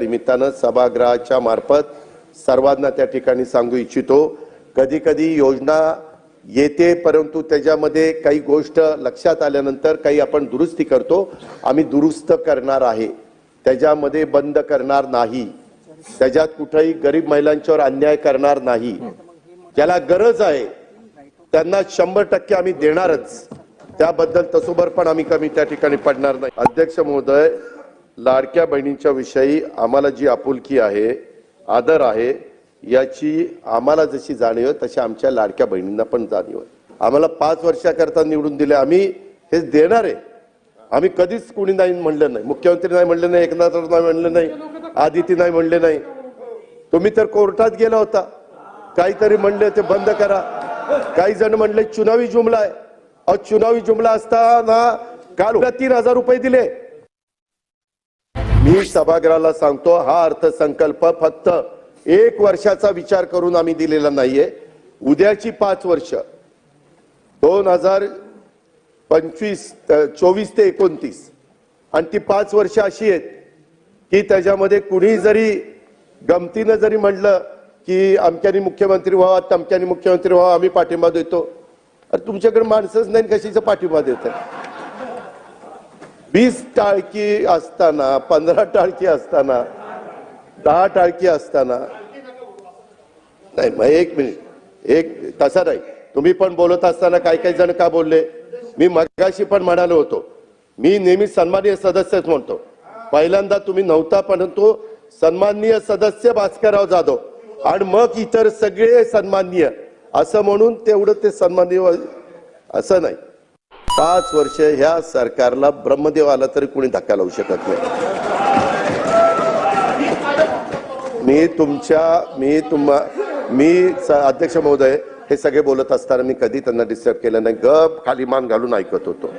निमित्तानं सभागृहाच्या मार्फत सर्वांना त्या ठिकाणी सांगू इच्छितो. कधी कधी योजना येते परंतु त्याच्यामध्ये काही गोष्ट लक्षात आल्यानंतर काही आपण दुरुस्ती करतो. आम्ही दुरुस्त करणार आहे. त्याच्यामध्ये बंद करणार नाही. त्याच्यात कुठेही गरीब महिलांच्यावर अन्याय करणार नाही. ज्याला गरज आहे त्यांना शंभर टक्के आम्ही देणारच. त्याबद्दल तसोबर पण आम्ही कमी त्या ठिकाणी पडणार नाही. अध्यक्ष महोदय लाडक्या बहिणींच्या विषयी आम्हाला जी आपुलकी आहे आदर आहे याची आम्हाला जशी जाणीव आहे तशी आमच्या लाडक्या बहिणींना पण जाणीव आहे. आम्हाला पाच वर्षाकरता निवडून दिले आम्ही हे देणार आहे. आम्ही कधीच कुणी नाही म्हणलं नाही. मुख्यमंत्री नाही म्हणले नाही एकनाथ नाही म्हणले नाही आदिती नाही म्हणले नाही. तुम्ही तर कोर्टात गेला होता. काहीतरी म्हणले ते बंद करा. काही जण म्हणले चुनावी जुमला आहे. अहो चुनावी जुमला असताना काल तीन हजार रुपये दिले. मी सभागृहाला सांगतो हा अर्थसंकल्प फक्त एक वर्षाचा विचार करून आम्ही दिलेला नाहीये. उद्याची पाच वर्ष. दोन हजार पंचवीस चोवीस ते एकोणतीस. आणि ती पाच वर्ष अशी आहेत की त्याच्यामध्ये कुणी जरी गमतीनं जरी म्हणलं की अमक्यानी मुख्यमंत्री व्हावा तमक्यानी मुख्यमंत्री व्हावा आम्ही पाठिंबा देतो. अरे तुमच्याकडे माणसंच नाही कशाचा पाठिंबा देत वीस टाळकी असताना पंधरा टाळकी असताना दहा टाळकी असताना. नाही मग एक मिनिट. एक तसा नाही. तुम्ही पण बोलत असताना काही काही जण का बोलले? मी मगाशी पण म्हणालो होतो. मी नेहमी सन्माननीय सदस्यच म्हणतो. पहिल्यांदा तुम्ही नव्हता परंतु सन्माननीय सदस्य भास्करराव जाधव. आणि मग इतर सगळे सन्माननीय. असं म्हणून तेवढं ते सन्माननीय असं नाही. पाच वर्ष ह्या सरकारला ब्रह्मदेव आला तरी कोणी धक्का लावू शकत नाही. मी तुमच्या मी तुम्हा मी अध्यक्ष महोदय हे सगळे बोलत असताना मी कधी त्यांना डिस्टर्ब केलं नाही. गप खाली मान घालून ऐकत होतो.